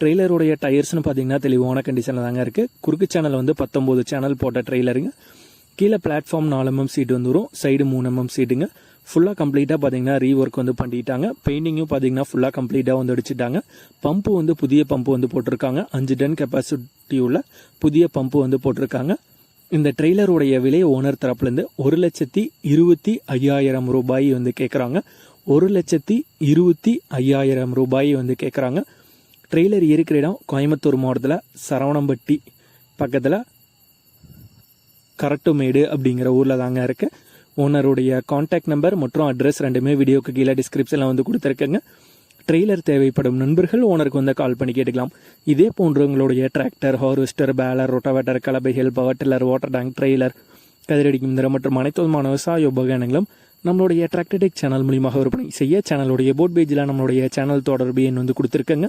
ட்ரெய்லருடைய டயர்ஸ்னு பார்த்தீங்கன்னா தெளிவான கண்டிஷனில் தாங்க இருக்குது குறுக்கு சேனல் வந்து பத்தொம்போது சேனல் போட்ட ட்ரெய்லருங்க கீழே பிளாட்ஃபார்ம் நாலு எம்எம் சீட் வந்துடும் சைடு மூணு எம்எம் சீட்டுங்க ஃபுல்லாக கம்ப்ளீட்டாக பார்த்தீங்கன்னா ரீஒர்க் வந்து பண்ணிட்டாங்க. பெயிண்டிங்கும் பார்த்தீங்கன்னா ஃபுல்லாக கம்ப்ளீட்டாக வந்து அடிச்சிட்டாங்க. பம்பு வந்து புதிய பம்பு வந்து போட்டிருக்காங்க. அஞ்சு டன் கெப்பாசிட்டி உள்ள புதிய பம்பு வந்து போட்டிருக்காங்க. இந்த ட்ரெய்லருடைய விலை ஓனர் தரப்புலேருந்து ஒரு லட்சத்தி இருபத்தி ஐயாயிரம் ரூபாய் வந்து கேட்குறாங்க ஒரு லட்சத்தி இருபத்தி ஐயாயிரம் ரூபாய் வந்து கேட்குறாங்க ட்ரெய்லர் இருக்கிற இடம் கோயம்புத்தூர் மாவட்டத்தில் சரவணம்பட்டி பக்கத்தில் கரட்டுமேடு அப்படிங்கிற ஊரில் தாங்க இருக்கு. ஓனருடைய காண்டாக்ட் நம்பர் மற்றும் அட்ரஸ் ரெண்டுமே வீடியோக்கு கீழே டிஸ்கிரிப்ஷனில் வந்து கொடுத்துருக்கேங்க. ட்ரெய்லர் தேவைப்படும் நண்பர்கள் ஓனருக்கு வந்து கால் பண்ணி கேட்டுக்கலாம். இதே போன்று உங்களுடைய tractor harvester baler rotavator கலபைகள் power tiller water tank trailer கதிரடிக்கும் நிறம் மற்றும் அனைத்து விதமான விவசாய உபகரணங்களும் நம்மளுடைய டிராக்டர்டெக் சேனல் மூலியமாக விற்பனை செய்ய சேனலுடைய போட் பேஜில் நம்மளுடைய சேனல் தொடர்பு எண் வந்து கொடுத்துருக்கேங்க.